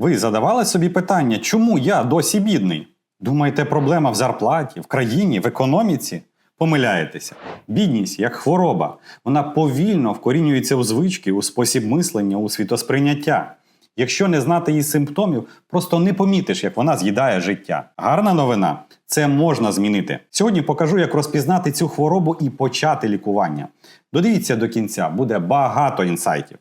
Ви задавали собі питання, чому я досі бідний? Думаєте, проблема в зарплаті, в країні, в економіці? Помиляєтеся. Бідність як хвороба. Вона повільно вкорінюється у звички, у спосіб мислення, у світосприйняття. Якщо не знати її симптомів, просто не помітиш, як вона з'їдає життя. Гарна новина це можна змінити. Сьогодні покажу, як розпізнати цю хворобу і почати лікування. Додивіться до кінця, буде багато інсайтів.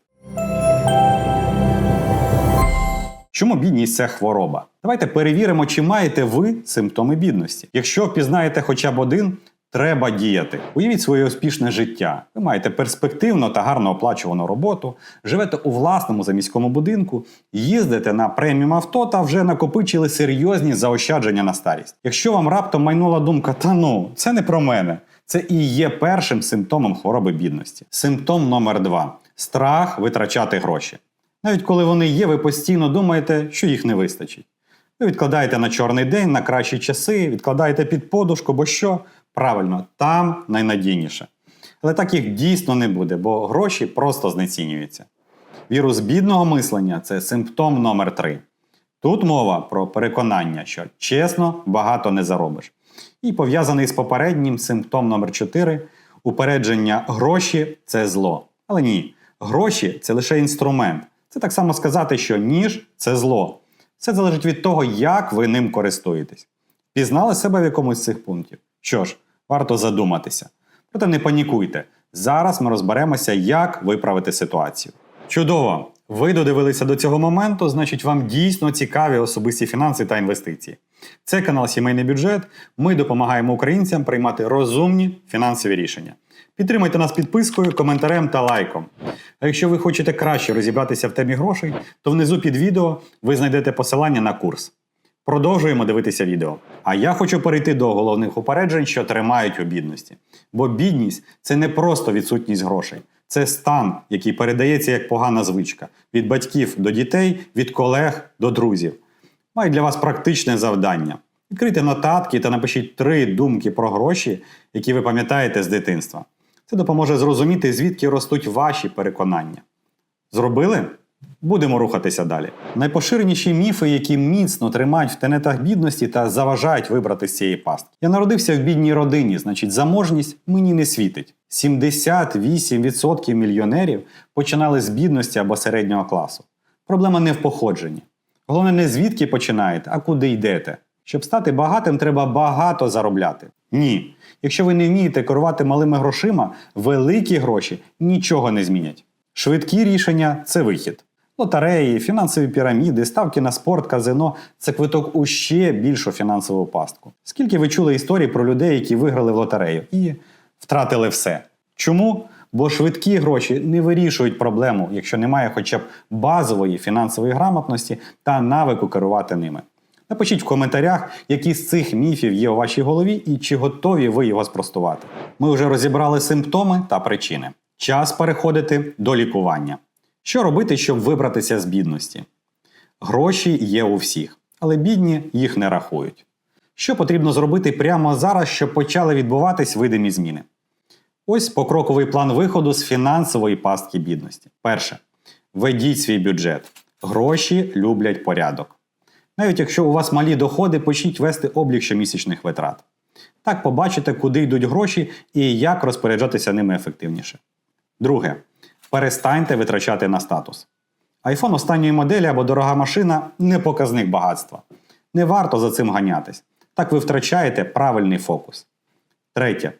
Чому бідність це хвороба? Давайте перевіримо, чи маєте ви симптоми бідності. Якщо впізнаєте хоча б один, треба діяти. Уявіть своє успішне життя. Ви маєте перспективну та гарно оплачувану роботу, живете у власному заміському будинку, їздите на преміум авто та вже накопичили серйозні заощадження на старість. Якщо вам раптом майнула думка, та ну, це не про мене. Це і є першим симптомом хвороби бідності. Симптом номер два страх витрачати гроші. Навіть коли вони є, ви постійно думаєте, що їх не вистачить. Ви відкладаєте на чорний день, на кращі часи, відкладаєте під подушку, бо що? Правильно, там найнадійніше. Але так їх дійсно не буде, бо гроші просто знецінюються. Вірус бідного мислення це симптом номер три. Тут мова про переконання, що чесно багато не заробиш. І пов'язаний з попереднім симптом номер 4 упередження гроші це зло. Але ні, гроші це лише інструмент. Це так само сказати, що ніж це зло. Все залежить від того, як ви ним користуєтесь. Пізнали себе в якомусь з цих пунктів? Що ж, варто задуматися. Проте не панікуйте. Зараз ми розберемося, як виправити ситуацію. Чудово! Ви додивилися до цього моменту, значить, вам дійсно цікаві особисті фінанси та інвестиції. Це канал Сімейний бюджет. Ми допомагаємо українцям приймати розумні фінансові рішення. Підтримайте нас підпискою, коментарем та лайком. А якщо ви хочете краще розібратися в темі грошей, то внизу під відео ви знайдете посилання на курс. Продовжуємо дивитися відео. А я хочу перейти до головних упереджень, що тримають у бідності. Бо бідність це не просто відсутність грошей, це стан, який передається як погана звичка від батьків до дітей, від колег до друзів. Маю для вас практичне завдання. Відкрийте нотатки та напишіть три думки про гроші, які ви пам'ятаєте з дитинства. Це допоможе зрозуміти, звідки ростуть ваші переконання. Зробили? Будемо рухатися далі. Найпоширеніші міфи, які міцно тримають в тенетах бідності та заважають вибрати з цієї пастки. Я народився в бідній родині, значить, заможність мені не світить. 78% мільйонерів починали з бідності або середнього класу. Проблема не в походженні. Головне, не звідки починаєте, а куди йдете. Щоб стати багатим, треба багато заробляти. Ні. Якщо ви не вмієте керувати малими грошима, великі гроші нічого не змінять. Швидкі рішення це вихід. Лотереї, фінансові піраміди, ставки на спорт, казино це квиток у ще більшу фінансову пастку. Скільки ви чули історій про людей, які виграли в лотерею і втратили все? Чому? Бо швидкі гроші не вирішують проблему, якщо немає хоча б базової фінансової грамотності та навику керувати ними. Напишіть в коментарях, які з цих міфів є у вашій голові і чи готові ви його спростувати. Ми вже розібрали симптоми та причини. Час переходити до лікування. Що робити, щоб вибратися з бідності? Гроші є у всіх, але бідні їх не рахують. Що потрібно зробити прямо зараз, щоб почали відбуватись видимі зміни? Ось покроковий план виходу з фінансової пастки бідності. Перше. Ведіть свій бюджет. Гроші люблять порядок. Навіть якщо у вас малі доходи, почніть вести облік щомісячних витрат. Так побачите, куди йдуть гроші і як розпоряджатися ними ефективніше. Друге. Перестаньте витрачати на статус. Айфон останньої моделі або дорога машина не показник багатства. Не варто за цим ганятись. Так ви втрачаєте правильний фокус. Третє.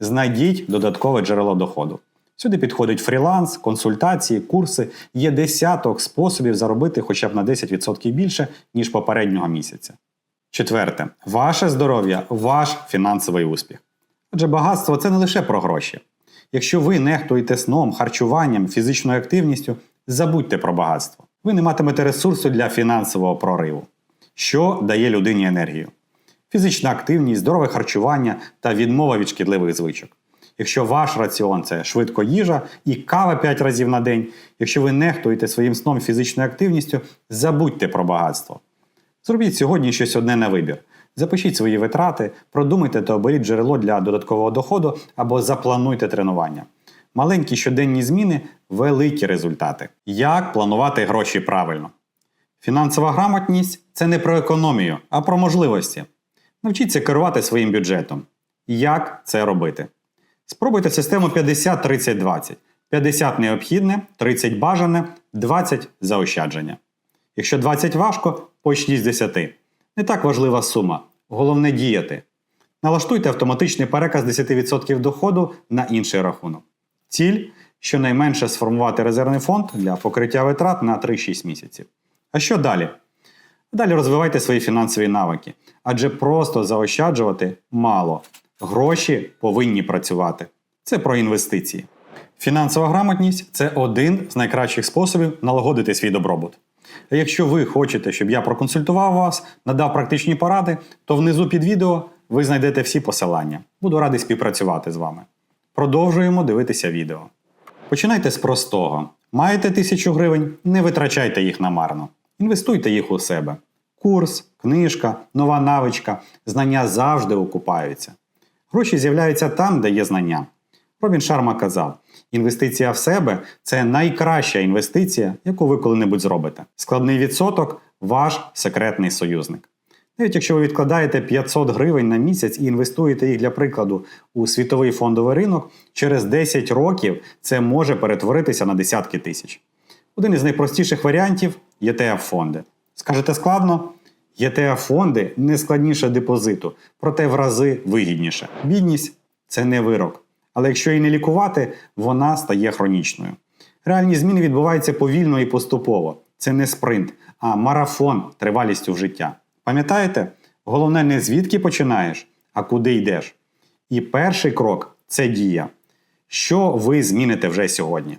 Знайдіть додаткове джерело доходу. Сюди підходить фріланс, консультації, курси. Є десяток способів заробити хоча б на 10% більше, ніж попереднього місяця. Четверте. Ваше здоров'я ваш фінансовий успіх. Адже багатство це не лише про гроші. Якщо ви нехтуєте сном, харчуванням, фізичною активністю, забудьте про багатство. Ви не матимете ресурсу для фінансового прориву. Що дає людині енергію? Фізична активність, здорове харчування та відмова від шкідливих звичок. Якщо ваш раціон це швидко їжа і кава 5 разів на день, якщо ви нехтуєте своїм сном фізичною активністю, забудьте про багатство. Зробіть сьогодні щось одне на вибір. Запишіть свої витрати, продумайте та оберіть джерело для додаткового доходу або заплануйте тренування. Маленькі щоденні зміни великі результати. Як планувати гроші правильно? Фінансова грамотність це не про економію, а про можливості. Навчіться керувати своїм бюджетом. Як це робити? Спробуйте систему 50-30-20. 50 необхідне, 30 бажане, 20 заощадження. Якщо 20 важко, почніть з 10. Не так важлива сума. Головне діяти. Налаштуйте автоматичний переказ 10% доходу на інший рахунок. Ціль щонайменше сформувати резервний фонд для покриття витрат на 3-6 місяців. А що далі? Далі розвивайте свої фінансові навики, адже просто заощаджувати мало. Гроші повинні працювати. Це про інвестиції. Фінансова грамотність це один з найкращих способів налагодити свій добробут. А якщо ви хочете, щоб я проконсультував вас, надав практичні поради, то внизу під відео ви знайдете всі посилання. Буду радий співпрацювати з вами. Продовжуємо дивитися відео. Починайте з простого. Маєте тисячу гривень, не витрачайте їх намарно. Інвестуйте їх у себе. Курс, книжка, нова навичка, знання завжди окупаються. Гроші з'являються там, де є знання. Робін Шарма казав: інвестиція в себе це найкраща інвестиція, яку ви коли-небудь зробите. Складний відсоток ваш секретний союзник. Навіть якщо ви відкладаєте 500 гривень на місяць і інвестуєте їх для прикладу у світовий фондовий ринок, через 10 років це може перетворитися на десятки тисяч. Один із найпростіших варіантів ETF фонди. Скажете складно? ETF фонди не складніше депозиту, проте в рази вигідніше. Бідність це не вирок. Але якщо її не лікувати, вона стає хронічною. Реальні зміни відбуваються повільно і поступово. Це не спринт, а марафон тривалістю в життя. Пам'ятаєте? Головне не звідки починаєш, а куди йдеш. І перший крок це дія. Що ви зміните вже сьогодні?